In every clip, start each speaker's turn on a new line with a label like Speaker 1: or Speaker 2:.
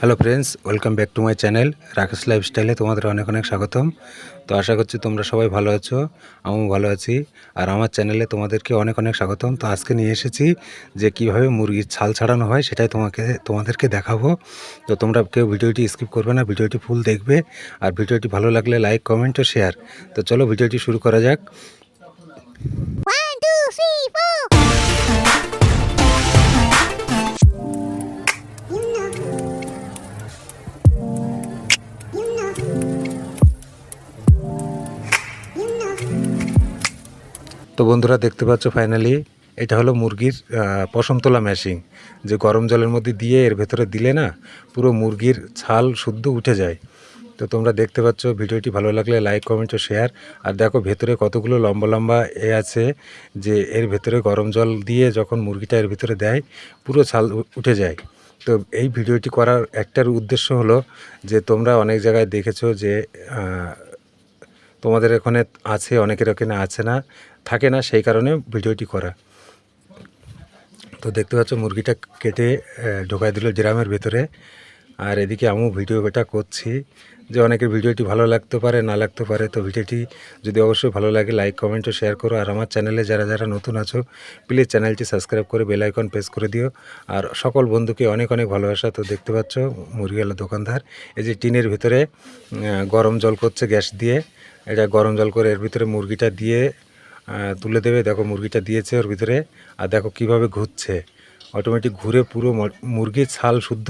Speaker 1: Hello friends welcome back to my channel Rakesh লাইফস্টাইলে তোমাদের অনেক অনেক স্বাগতম। তো আশা করছি তোমরা সবাই ভালো আছো আমিও ভালো আছি আর আমার চ্যানেলে তোমাদেরকে অনেক অনেক স্বাগতম। তো আজকে নিয়ে এসেছি যে কীভাবে মুরগির ছাল ছাড়ানো হয় সেটাই তোমাকে তোমাদেরকে দেখাবো। তো তোমরা কেউ ভিডিওটি স্কিপ করবে না ভিডিওটি ফুল দেখবে আর ভিডিওটি ভালো লাগলে লাইক কমেন্ট ও শেয়ার তো চলো ভিডিওটি শুরু করা যাক।
Speaker 2: One, two, three.
Speaker 1: তো বন্ধুরা দেখতে পাচ্ছ ফাইনালি এটা হলো মুরগির পশম তোলা মেশিন যে গরম জলের মধ্যে দিয়ে এর ভেতরে দিলে না পুরো মুরগির ছাল শুদ্ধ উঠে যায়। তো তোমরা দেখতে পাচ্ছ ভিডিওটি ভালো লাগলে লাইক কমেন্ট ও শেয়ার আর দেখো ভেতরে কতগুলো লম্বা লম্বা এ আছে যে এর ভেতরে গরম জল দিয়ে যখন মুরগিটা এর ভেতরে দেয়, পুরো ছাল উঠে যায়। তো এই ভিডিওটি করার একটার উদ্দেশ্য হলো যে তোমরা অনেক জায়গায় দেখেছ যে তোমাদের এখানে আছে, অনেকের ওখানে আছে না, থাকে না, সেই কারণে ভিডিওটি করা। তো দেখতে পাচ্ছ, মুরগিটা কেটে ঢোকাই দিল ড্রামের ভেতরে। আর এদিকে আমিও ভিডিওটা করছি, যে অনেকের ভিডিওটি ভালো লাগতে পারে, না লাগতে পারে। তো ভিডিওটি যদি অবশ্যই ভালো লাগে, লাইক, কমেন্ট ও শেয়ার করো। আর আমার চ্যানেলে যারা যারা নতুন আছো, প্লিজ চ্যানেলটি সাবস্ক্রাইব করে বেল আইকন প্রেস করে দিও। আর সকল বন্ধুকে অনেক অনেক ভালোবাসা। তো দেখতে পাচ্ছ, মুরগিওয়ালা দোকানদার, এই যে টিনের ভিতরে গরম জল করছে গ্যাস দিয়ে। এটা গরম জল করে এর ভিতরে মুরগিটা দিয়ে তুলে দেবে। দেখো মুরগিটা দিয়েছে ওর ভিতরে। আর দেখো কীভাবে ঘুরছে। অটোমেটিক ঘুরে পুরো মুরগির ছাল শুদ্ধ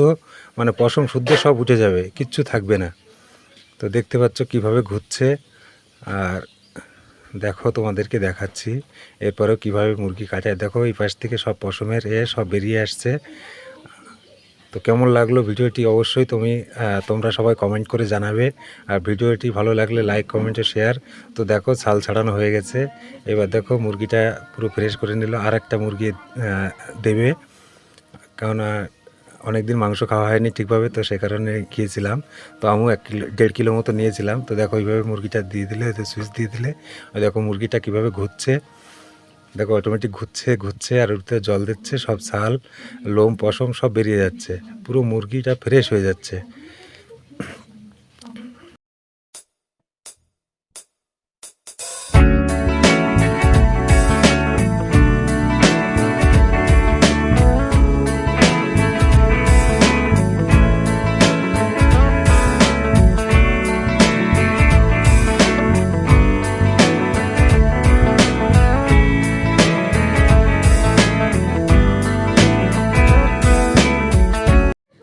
Speaker 1: মানে পশম শুদ্ধ সব উঠে যাবে। কিচ্ছু থাকবে না। তো দেখতে পাচ্ছ কীভাবে ঘুরছে। আর দেখো তোমাদেরকে দেখাচ্ছি। এরপরেও কীভাবে মুরগি কাটায়। দেখো এই পাশ থেকে সব পশমের এ সব বেরিয়ে আসছে। তো কেমন লাগল ভিডিওটি? অবশ্যই তুমি তোমরা সবাই কমেন্ট করে জানাবে। আর ভিডিওটি ভালো লাগলে লাইক কমেন্ট শেয়ার তো দেখো, ছাল ছাড়ানো হয়ে গেছে। এবার দেখো, মুরগিটা পুরো ফ্রেশ করে নিল। আর একটা মুরগি দেবে। কারণ অনেক দিন মাংস খাওয়া হয়নি ঠিকভাবে, তো সে কারণে গিয়েছিলাম তো আমিও এক কিলো, দেড় কিলো মতো নিয়েছিলাম। তো দেখো ওইভাবে মুরগিটা দিয়ে দিলে সুইচ দিয়ে দিলে। দেখো, মুরগিটা কীভাবে ঘুরছে। দেখো অটোমেটিক ঘুরছে ঘুরছে, আর উঠতে জল দিচ্ছে, সব ছাল, লোম, পশম সব বেরিয়ে যাচ্ছে। পুরো মুরগিটা ফ্রেশ হয়ে যাচ্ছে।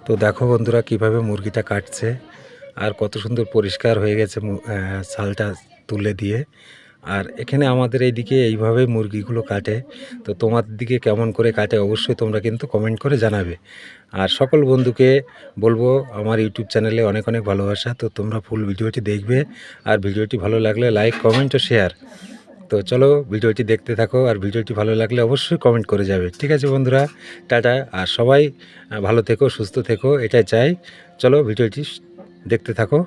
Speaker 1: তো দেখো বন্ধুরা কীভাবে মুরগিটা কাটছে আর কত সুন্দর পরিষ্কার হয়ে গেছে ছালটা তুলে দিয়ে। আর এখানে আমাদের এইদিকে এইভাবে মুরগিগুলো কাটে। তো তোমার দিকে কেমন করে কাটে অবশ্যই তোমরা কিন্তু কমেন্ট করে জানাবে। আর সকল বন্ধুকে বলব, আমার ইউটিউব চ্যানেলে অনেক অনেক ভালোবাসা। তো তোমরা ফুল ভিডিওটি দেখবে। আর ভিডিওটি ভালো লাগলে লাইক কমেন্ট ও শেয়ার তো চলো ভিডিওটি দেখতে থাকো আর ভিডিওটি ভালো লাগলে অবশ্যই কমেন্ট করে যাবে। ঠিক আছে বন্ধুরা, টাটা আর সবাই ভালো থেকো, সুস্থ থেকো, এটাই চাই। চলো ভিডিওটি দেখতে থাকো।